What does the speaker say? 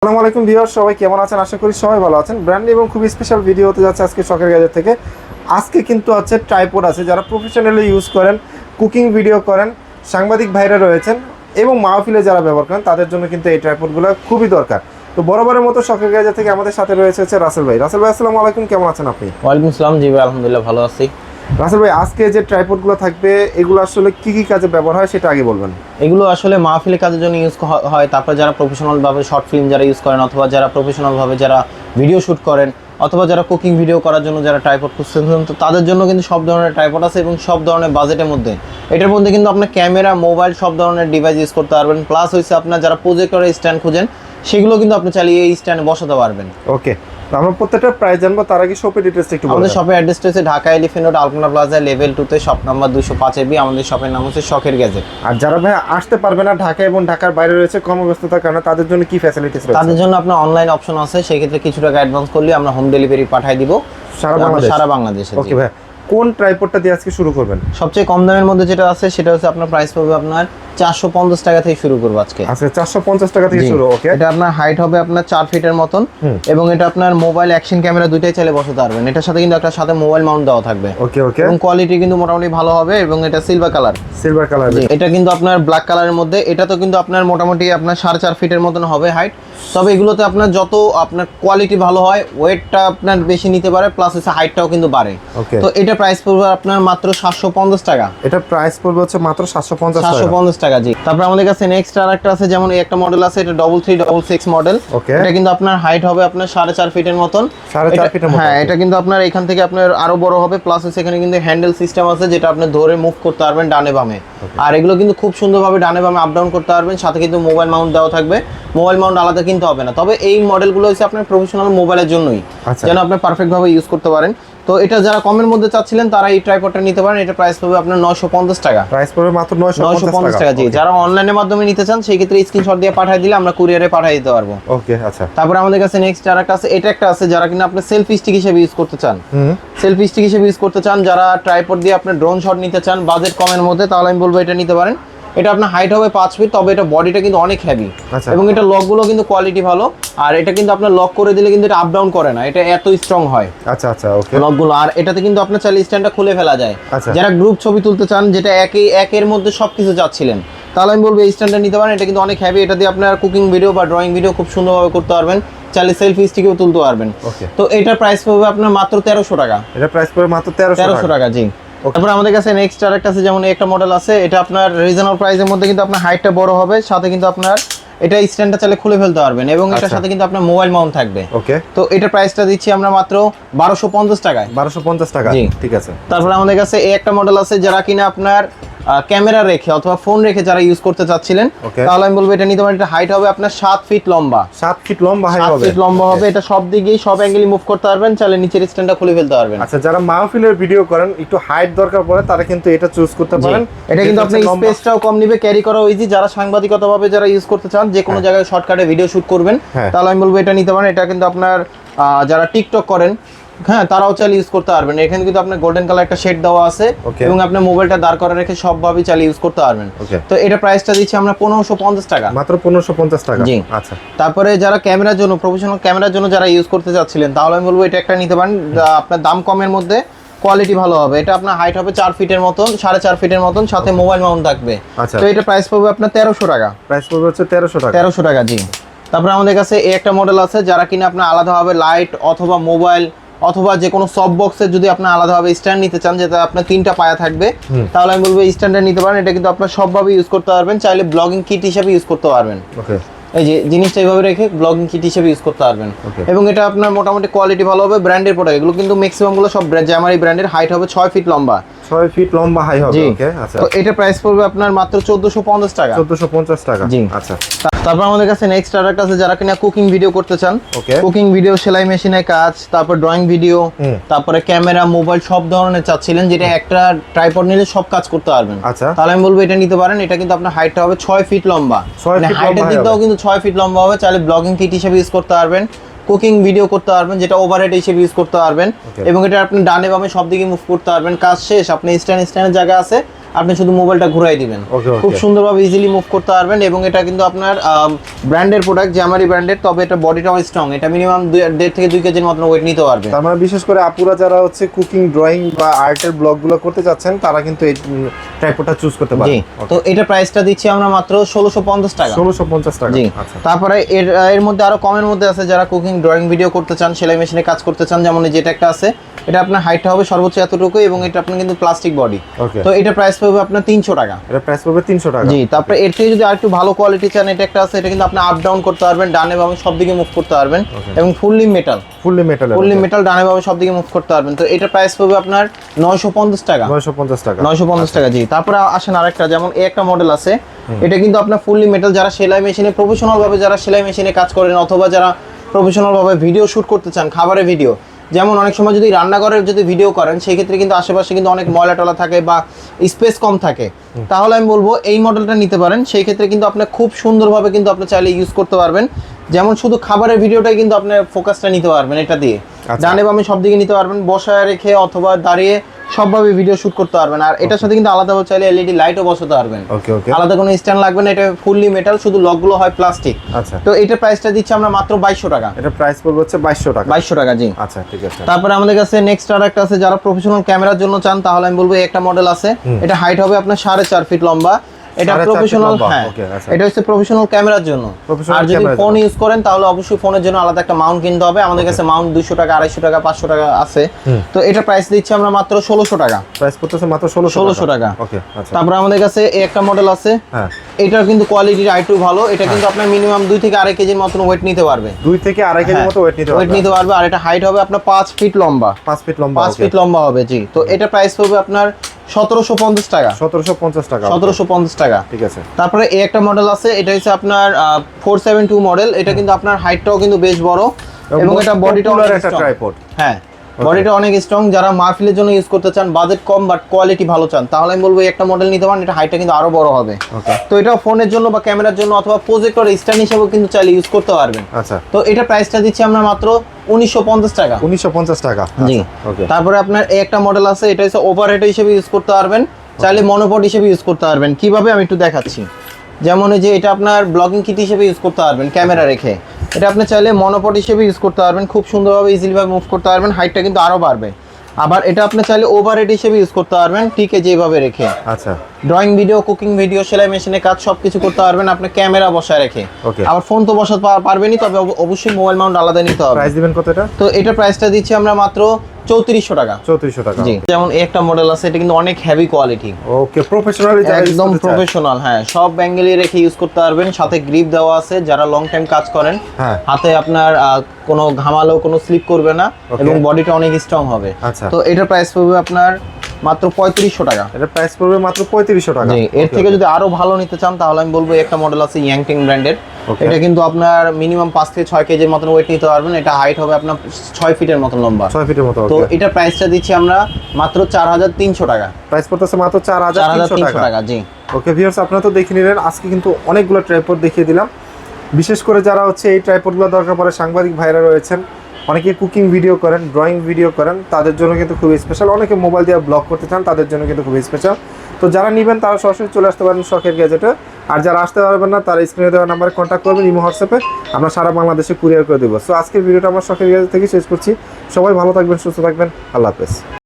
আসসালামু আলাইকুম ভিউয়ার সবাই কেমন আছেন? আশা করি সবাই ভালো আছেন। ব্র্যান্ড এবং খুব স্পেশাল ভিডিও হতে যাচ্ছে আজকে শখের গাজের থেকে। আজকে কিন্তু আছে ট্রাইপড আছে, যারা প্রফেশনালি ইউজ করেন কুকিং ভিডিও করেন, সাংবাদিক ভাইরা রয়েছেন, এবং মাহফিলে যারা ব্যবহার করেন, তাদের জন্য কিন্তু এই ট্রাইপডগুলো খুবই দরকার। তো বরাবরের মতো শখের গাজা থেকে আমাদের সাথে রয়েছে হচ্ছে রাসেল ভাই। রাসেল ভাই, আসসালামু আলাইকুম, কেমন আছেন আপনি? ওয়ালাইকুম আসসালাম, জি ভাই, আলহামদুলিল্লাহ ভালো আছি। রাসেল ভাই আজকে যে ট্রাইপডগুলো থাকবে এগুলো আসলে কি কি কাজে ব্যবহার হয় সেটা আগে বলবেন। এগুলো আসলে মাহফিলের কাজের জন্য ইউজ হয় তারপর যারা প্রফেশনাল ভাবে শর্ট ফিল্ম যারা ইউজ করেন অথবা যারা প্রফেশনাল ভাবে যারা ভিডিও শুট করেন অথবা যারা কুকিং ভিডিও করার জন্য যারা ট্রাইপড খুঁজছেন তো তাদের জন্য কিন্তু সব ধরনের ট্রাইপড আছে এবং সব ধরনের বাজেটের মধ্যে। এটার মধ্যে কিন্তু আপনার ক্যামেরা মোবাইল সব ধরনের ডিভাইস ইউজ করতে পারবেন। প্লাস হচ্ছে আপনার যারা প্রজেক্টরের স্ট্যান্ড খুঁজেন সেগুলো কিন্তু আপনি চালিয়ে এই স্ট্যান্ডে বসাতে পারবেন। ওকে আমরা প্রত্যেকটা প্রাইস জানব তার আগে শপের একটু আমাদের শপের অ্যাড্রেসটা হচ্ছে Dhaka road Alpana plaza level টুতে শপ নাম্বার দুশো পাঁচ এবি আমাদের শপের নাম হচ্ছে শখের গ্যাজেট আর যারা ভাই আসতে পারবে না ঢাকা এবং ঢাকার বাইরে রয়েছে কর্মব্যস্ততার কারণে তাদের জন্য কি ফ্যাসিলিটিস রয়েছে? তাদের জন্য আপনার অনলাইন অপশন আছে সেই ক্ষেত্রে কিছু টাকা অ্যাডভান্স করলে আমরা হোম ডেলিভারি পাঠিয়ে দিব। সারা বাংলাদেশ? সারা বাংলাদেশে ওকে ভাই কোন ট্রাইপডটা দিয়ে আজকে শুরু করবেন? সবচেয়ে কম দামের মধ্যে যেটা আছে সেটা হচ্ছে আপনার প্রাইস পড়বে আপনার চারশো পঞ্চাশ টাকা থেকে শুরু করব আজকে। চারশো পঞ্চাশ টাকা থেকে শুরু ওকে এটা আপনার হাইট হবে আপনার চার ফিটের মতন এবং এটা আপনার মোবাইল অ্যাকশন ক্যামেরা দুইটাই চাইলে বসাতে পারবেন। এটার সাথে কিন্তু একটা সাথে মোবাইল মাউন্ট দেওয়া থাকবে। ওকে ওকে এবং কোয়ালিটি কিন্তু মোটামুটি ভালো হবে এবং এটা সিলভার কালার সিলভার কালার এটা কিন্তু আপনার ব্ল্যাক কালারের মধ্যে। এটা তো কিন্তু আপনার মোটামুটি আপনার সাড়ে চার ফিটের মতন হবে হাইট তবে এগুলোতে আপনার যত আপনার কোয়ালিটি ভালো হয় ওয়েটটা আপনার বেশি নিতে পারে প্লাস হচ্ছে হাইটটাও কিন্তু বাড়ে। তো এটা প্রাইস পড়বে আপনার মাত্র সাতশো পঞ্চাশ টাকা। এটা প্রাইস পড়বে হচ্ছে মাত্র সাতশো পঞ্চাশ সাতশো টাকা পঞ্চাশ টাকা জি। তারপর আমাদের কাছে নেক্সট আর একটা আছে যেমন এই একটা মডেল আছে এটা double three double six model এটা কিন্তু আপনার হাইট হবে আপনার সাড়ে চার ফিটের মতন। হ্যাঁ এটা কিন্তু আপনার এখান থেকে আপনার আরও বড় হবে প্লাস সেখানে কিন্তু হ্যান্ডেল সিস্টেম আছে যেটা আপনি ধরে মুভ করতে পারবেন ডানে বামে। আর এগুলো কিন্তু খুব সুন্দরভাবে ডানে বামে আপ ডাউন করতে পারবেন সাথে কিন্তু মোবাইল মাউন্ট দেওয়া থাকবে। মোবাইল মাউন্ট আলাদা কিনতে হবে না। তবে এই মডেলগুলো হচ্ছে আপনার প্রফেশনাল মোবাইলের জন্যই। আচ্ছা। যেন আপনি পারফেক্ট ভাবে ইউজ করতে পারেন। তো এটা যারা কমের মধ্যে চাচ্ছিলেন তারা এই ট্রাইপডটা নিতে পারেন। এটা প্রাইস পড়বে আপনার নয়শো পঞ্চাশ টাকা। প্রাইস পড়বে মাত্র নয়শো নয়শো পঞ্চাশ টাকা জি। যারা অনলাইনের মাধ্যমে নিতে চান সেই ক্ষেত্রে স্ক্রিনশট দিয়ে পাঠিয়ে দিলে আমরা কুরিয়ারে পাঠিয়ে দিতে পারব। ওকে আচ্ছা। তারপরে আমাদের কাছে নেক্সট আর একটা আছে। এটা একটা আছে যারা কিনা আপনি সেলফি স্টিক হিসেবে ইউজ করতে চান। হুম। সেলফি স্টিক হিসেবে ইউজ করতে চান যারা ট্রাইপড দিয়ে আপনি ড্রোন শট নিতে চান বাজেট কমের মধ্যে তাহলে আমি বলব এটা নিতে পারেন। এটা আপনার হাইট হবে পাঁচ ফিট তবে এটা বডিটা কিন্তু অনেক হেভি আচ্ছা। এবং এটা লকগুলো কিন্তু কোয়ালিটি ভালো। আর এটা কিন্তু আপনার লক করে দিলে কিন্তু এটা আপ ডাউন করে না এটা এত স্ট্রং হয়। আচ্ছা আচ্ছা ওকে লকগুলো আর এটাতে কিন্তু আপনার চাইলে স্ট্যান্ডটা খুলে ফেলা যায়। আচ্ছা। যারা গ্রুপ ছবি তুলতে চান যেটা একই একের মধ্যে সবকিছু চাচ্ছিলেন তাহলে আমি বলব এই স্ট্যান্ডটা নিতে পারেন। এটা কিন্তু অনেক হ্যাভি এটা দিয়ে আপনার কুকিং ভিডিও বা ড্রয়িং ভিডিও খুব সুন্দরভাবে করতে পারবেন। চাইলে সেলফি স্টিকেও তুলতে পারবেন। ওকে তো এটার প্রাইস পড়বে আপনার মাত্র তেরোশো টাকা। এটা প্রাইস পড়বে মাত্র তেরোশো টাকা জি। তারপরে আমাদের কাছে নেক্সট আর একটা আছে যেমন একটা মডেল আছে এটা আপনার রিজনাল প্রাইসের মধ্যে কিন্তু আপনার হাইটটা বড় হবে সাথে কিন্তু আপনার এটা স্ট্যান্ডটা চাইলে খুলে ফেলতে পারবেন এবং এটার আচ্ছা। সাথে কিন্তু আপনার মোবাইল মাউন্ট থাকবে। ওকে তো এটার প্রাইসটা দিচ্ছি আমরা মাত্র বারোশো পঞ্চাশ টাকায়। বারোশো পঞ্চাশ টাকা। ঠিক আছে। তারপরে আমাদের কাছে এই একটা মডেল আছে যারা কিনা আপনার ক্যামেরা রেখে অথবা ফোন রেখে যারা ইউজ করতে চাচ্ছিলেন. তাহলে আমি বলব এটা নিতে পারেন এটা হাইট হবে আপনার সাত ফিট লম্বা। সাত ফিট লম্বা সাত ফিট লম্বা হবে এটা সব দিকেই সব অ্যাঙ্গেলই মুভ করতে পারবেন চাইলে নিচের স্ট্যান্ডটা খুলে ফেলতে পারবেন। আচ্ছা যারা মাহফিলের ভিডিও করেন একটু হাইট দরকার পড়ে তারা কিন্তু এটা চুজ করতে পারেন। এটা কিন্তু আপনি স্পেসটাও কম নিবে ক্যারি করা ইজি যারা সাংবাদিকতা ভাবে যারা ইউজ করতে চান যে কোনো জায়গায় শর্টকাটে ভিডিও শুট করবেন হ্যাঁ। তাহলে আমি বলব এটা নিতে পারেন। এটা কিন্তু আপনার যারা টিকটক করেন হ্যাঁ তারাও চাইলে ইউজ করতে পারবেন। এখানে কিন্তু আপনার গোল্ডেন কালার একটা শেড দেওয়া আছে এবং আপনি মোবাইলটা দাঁড় করে রেখে সবভাবে চালিয়ে ইউজ করতে পারবেন। তো এটা প্রাইসটা দিচ্ছি আমরা পনেরোশো পঞ্চাশ টাকা। মাত্র পনেরোশো পঞ্চাশ টাকা? জি। আচ্ছা। তারপরে যারা ক্যামেরার জন্য প্রফেশনাল ক্যামেরার জন্য যারা ইউজ করতে চাচ্ছিলেন তাহলে আমি বলব এটা একটা নিতে পারেন। আপনার দাম কমের মধ্যে কোয়ালিটি ভালো হবে। এটা আপনার হাইট হবে চার ফিটের মতন সাড়ে চার ফিটের মতন সাথে মোবাইল মাউন্ট থাকবে। আচ্ছা। তো এটা প্রাইস পড়বে আপনার তেরোশো টাকা। প্রাইস পড়বে হচ্ছে তেরোশো টাকা। তেরোশো টাকা জি। তারপরে আমাদের কাছে এই একটা মডেল আছে যারা কিনা আপনার আলাদাভাবে লাইট অথবা মোবাইল অথবা যে কোনো সব বক্সে যদি আপনার আলাদাভাবে স্ট্যান্ড নিতে চান যেটা আপনার তিনটা পায়া থাকবে তাহলে আমি বলব স্ট্যান্ডে নিতে পারেন। এটা কিন্তু আপনার সবভাবে ইউজ করতে পারবেন। চাইলে ব্লগিং কিট হিসাবে ইউজ করতে পারবেন। ওকে। এই যে জিনিসটা এইভাবে রেখে ব্লগিং কিট হিসেবে ইউজ করতে পারবেন। এবং এটা আপনার মোটামুটি কোয়ালিটি ভালো হবে ব্র্যান্ডের প্রোডাক্ট এগুলো কিন্তু ম্যাক্সিমামগুলো সব জ্যামারি ব্র্যান্ডের হাইট হবে ছয় ফিট লম্বা। ছয় ফিট লম্বা হাই হবে ওকে আচ্ছা। তো এটা প্রাইস পড়বে আপনার মাত্র চোদ্দশো পঞ্চাশ টাকা। চোদ্দোশো পঞ্চাশ টাকা। জি। আচ্ছা। তারপর আমাদের কাছে নেক্সট আর একটা আছে যারা কিনা কুকিং ভিডিও করতে চান। কুকিং ভিডিও সেলাই মেশিনের কাজ তারপর ড্রয়িং ভিডিও তারপরে ক্যামেরা মোবাইল সব ধরনের চাচ্ছিলেন যেটা একটা ট্রাইপড নিলে সব কাজ করতে পারবেন। আচ্ছা। তাহলে আমি বলব এটা নিতে পারেন এটা কিন্তু আপনার হাইটটা হবে ছয় ফিট লম্বা। হাইটের দিক দিয়েও কিন্তু ছয় ফিট লম্বা হবে চাইলে ব্লগিং কিট হিসেবে ইউজ করতে পারবেন। কুকিং ভিডিও করতে পারবেন যেটা ওভারহেড হিসেবে ইউজ করতে পারবেন এবং এটা আপনি ডানে বামে সব দিকে মুভ করতে পারবেন কাজ শেষ আপনি স্ট্যান্ড স্ট্যান্ডের জায়গা আছে আপনি শুধু মোবাইলটা ঘুরাই দিবেন. খুব সুন্দরভাবে ইজিলি মুভ করতে পারবেন এবং এটা কিন্তু আপনার ব্র্যান্ডের প্রোডাক্ট জামারি ব্র্যান্ডের তবে এটা বডিটাও স্ট্রং এটা মিনিমাম দেড় থেকে দুই কেজির মতন ওয়েট নিতে পারবে। তার মানে বিশেষ করে আপুরা যারা হচ্ছে কুকিং ড্রয়িং বা আর্টের ব্লগগুলো করতে যাচ্ছেন তারা কিন্তু এই ট্রাইপডটা চুজ করতে পারে তো এটা প্রাইসটা দিচ্ছি আমরা মাত্র ষোলোশো পঞ্চাশ টাকা। ষোলোশো পঞ্চাশ টাকা। জি আচ্ছা। তারপরে এর এর মধ্যে আরও কমের মধ্যে আছে যারা কুকিং ড্রয়িং ভিডিও করতে চান সেলাই মেশিনে কাজ করতে চান যেমন যেটা একটা আছে এটা আপনার হাইটটা হবে সর্বোচ্চ এতটুকু এবং এটা আপনার কিন্তু প্লাস্টিক বডি তো এটা প্রাইস পড়বে আপনার তিনশো টাকা। এটা প্রাইস পড়বে তিনশো টাকা। জি তারপরে এর থেকে যদি আরেকটু ভালো কোয়ালিটি চান এটা একটা আছে এটা কিন্তু আপনি আপ ডাউন করতে পারবেন ডানে বামে সব দিকে মুভ করতে পারবেন. এবং fully metal fully metal fully metal ডানে বামে সব দিকে মুভ করতে পারবেন। তো এটা প্রাইস পড়বে আপনার নয়শো পঞ্চাশ টাকা। নয়শো পঞ্চাশ টাকা। নয়শো পঞ্চাশ টাকা জি। তারপরে আসেন আরেকটা যেমন এই একটা মডেল আছে। এটা কিন্তু আপনার ফুললি মেটাল যারা সেলাই মেশিনে প্রফেশনাল ভাবে যারা সেলাই মেশিনে কাজ করেন অথবা যারা প্রফেশনাল ভাবে ভিডিও শুট করতে চান খাবারের ভিডিও যেমন অনেক সময় যদি রান্নাঘরের যদি ভিডিও করেন সেই ক্ষেত্রে কিন্তু আশেপাশে কিন্তু অনেক ময়লা টলা থাকে বা স্পেস কম থাকে। তাহলে আমি বলব এই মডেলটা নিতে পারেন সেই ক্ষেত্রে কিন্তু আপনি খুব সুন্দরভাবে কিন্তু আপনি চাইলে ইউজ করতে পারবেন। যেমন শুধু খাবারের ভিডিওটাই কিন্তু আপনি ফোকাসটা নিতে পারবেন এটা দিয়ে। আচ্ছা। ডানে বামে সব দিকে নিতে পারবেন বসায় রেখে অথবা দাঁড়িয়ে সবভাবে ভিডিও শুট করতে পারবেন। আর এটার সাথে কিন্তু আলাদাভাবে চাইলে এলইডি লাইটও বসাতে পারবেন। ওকে ওকে আলাদা কোনো স্ট্যান্ড লাগবে না এটা ফুললি মেটাল শুধু লকগুলো হয় প্লাস্টিক আচ্ছা। তো এটার প্রাইসটা দিচ্ছি আমরা মাত্র বাইশশো টাকা। এটা প্রাইস পড়বে হচ্ছে বাইশশো টাকা। বাইশশো টাকা জি। আচ্ছা ঠিক আছে। তারপরে আমাদের কাছে নেক্সট আর একটা আছে যারা প্রফেশনাল ক্যামেরার জন্য চান তাহলে আমি বলব এই একটা মডেল আছে। এটা হাইট হবে আপনার সাড়ে চার ফিট লম্বা। এটা প্রফেশনাল হ্যাঁ। আচ্ছা। এটা হচ্ছে প্রফেশনাল ক্যামেরার জন্য। আর যদি ফোন ইউজ করেন তাহলে অবশ্যই ফোনের জন্য আলাদা একটা মাউন্ট কিনতে হবে। আমাদের কাছে মাউন্ট দুশো টাকা আড়াইশো টাকা পাঁচশো টাকা আছে। তো এটা প্রাইস দিচ্ছি আমরা মাত্র ষোলোশো টাকা। প্রাইস পড়তেছে মাত্র ষোলোশো 1600 টাকা। ওকে আচ্ছা। তারপরে আমাদের কাছে এই একটা মডেল আছে। হ্যাঁ। এটার কিন্তু কোয়ালিটি আইটু ভালো। এটা কিন্তু আপনার মিনিমাম দুই থেকে আড়াই কেজির মতন ওয়েট নিতে পারবে। দুই থেকে আড়াই কেজির মতো ওয়েট নিতে ওয়েট নিতে পারবে। আর এটা হাইট হবে আপনার পাঁচ ফিট লম্বা। পাঁচ ফিট লম্বা পাঁচ ফিট লম্বা হবে জি। তো এটা প্রাইস পড়বে আপনার সতেরোশো পঞ্চাশ টাকা। সতেরোশো পঞ্চাশ টাকা। সতেরোশো পঞ্চাশ টাকা। ঠিক আছে। তারপরে এই একটা মডেল আছে এটা হচ্ছে আপনার ফোর সেভেন টু মডেল এটা কিন্তু আপনার হাইটটাও কিন্তু বেশ বড় এবং এটা বডিটা একটা ট্রাইপড হ্যাঁ। বডিটা অনেক স্ট্রং যারা মাহফিলের জন্য ইউজ করতে চান বাজেট কম বাট কোয়ালিটি ভালো চান তাহলে আমি বলব একটা মডেল নিতে পারেন এটা হাইটটা কিন্তু আরও বড় হবে। তো এটা ফোনের জন্য বা ক্যামেরার জন্য অথবা প্রজেক্টর স্ট্যান্ড হিসেবেও কিন্তু চাইলে ইউজ করতে পারবেন। আচ্ছা। তো এটা প্রাইসটা দিচ্ছি আমরা মাত্র উনিশশো পঞ্চাশ টাকা। উনিশশো পঞ্চাশ টাকা। জি। ওকে তারপরে আপনার এই একটা মডেল আছে এটা হচ্ছে ওভারহেড হিসেবে ইউজ করতে পারবেন চাইলে মনোপড হিসেবে ইউজ করতে পারবেন। কীভাবে আমি একটু দেখাচ্ছি। যেমন এই যে এটা আপনার ব্লগিং কিট হিসেবে ইউজ করতে পারবেন ক্যামেরা রেখে। এটা আপনি চাইলে মনোপট হিসেবে ইউজ করতে পারবেন, খুব সুন্দরভাবে ইজিলিভাবে মুভ করতে পারবেন হাইটটা কিন্তু আরও বাড়বে। আবার এটা আপনি চাইলে ওভার হেড হিসেবে ইউজ করতে পারবেন টিকে যেভাবে রেখে। আচ্ছা। ড্রয়িং ভিডিও কুকিং ভিডিও সেলাই মেশিনে কাজ সব কিছু করতে পারবেন আপনি ক্যামেরা বসায় রেখে। আবার ফোন তো বসাতে পার- পারবেনই তবে অবশ্যই মোবাইল মাউন্ট আলাদা নিতে হবে। প্রাইস দিবেন কত এটা? তো এটা প্রাইসটা দিচ্ছি আমরা মাত্র চৌত্রিশশো টাকা। চৌত্রিশশো টাকা জি। যেমন এই একটা মডেল আছে এটা কিন্তু অনেক হেভি কোয়ালিটি ওকে প্রফেশনালি একদম প্রফেশনাল হ্যাঁ। সব ব্যাঙ্গেলি রেখে ইউজ করতে পারবেন। সাথে গ্রিপ দেওয়া আছে যারা লং টাইম কাজ করেন হ্যাঁ। হাতে আপনার কোনো ঘামালেও কোনো স্লিপ করবে না এবং বডিটা অনেক স্ট্রং হবে। আচ্ছা। তো এটার প্রাইস পড়বে আপনার মাত্র পঁয়ত্রিশশো টাকা। এটা প্রাইস পড়বে মাত্র পঁয়ত্রিশশো টাকা। জি এর থেকে যদি আরও ভালো নিতে চান তাহলে আমি বলব একটা মডেল আছে ইয়াংটিং ব্র্যান্ডের এটা কিন্তু আপনার মিনিমাম পাঁচ থেকে ছয় কেজির মতন ওয়েট নিতে পারবেন। এটা হাইট হবে আপনার ছয় ফিটের মতন লম্বা। ছয় ফিটের মতো তো এটা প্রাইসটা দিচ্ছি আমরা মাত্র চার হাজার তিনশো টাকা। প্রাইস পড়তেছে মাত্র চার হাজার তিনশো টাকা। জি। ওকে ভিউয়ার্স আপনারা তো দেখে নিলেন আজকে কিন্তু অনেকগুলো ট্রাইপড দেখিয়ে দিলাম। বিশেষ করে যারা হচ্ছে এই ট্রাইপডগুলো দরকার পড়ে সাংবাদিক ভাইরা রয়েছেন অনেকে কুকিং ভিডিও করেন ড্রয়িং ভিডিও করেন, তাদের জন্য কিন্তু খুবই স্পেশাল অনেকে মোবাইল দিয়ে ব্লগ করতে চান, তাদের জন্য কিন্তু খুবই স্পেশাল তো যারা নেবেন, তারা সরাসরি চলে আসতে পারেন শখের গ্যাজেটে আর যারা আসতে পারবেন না, তারা স্ক্রিনে দেওয়া নাম্বারে কন্ট্যাক্ট করবেন, ইমো, হোয়াটসঅ্যাপে। আমরা সারা বাংলাদেশে কুরিয়ার করে দেবো। সো আজকের ভিডিওটা আমরা শখের গ্যাজেট থেকে শেষ করছি। সবাই ভালো থাকবেন, সুস্থ থাকবেন। আল্লাহ হাফেজ।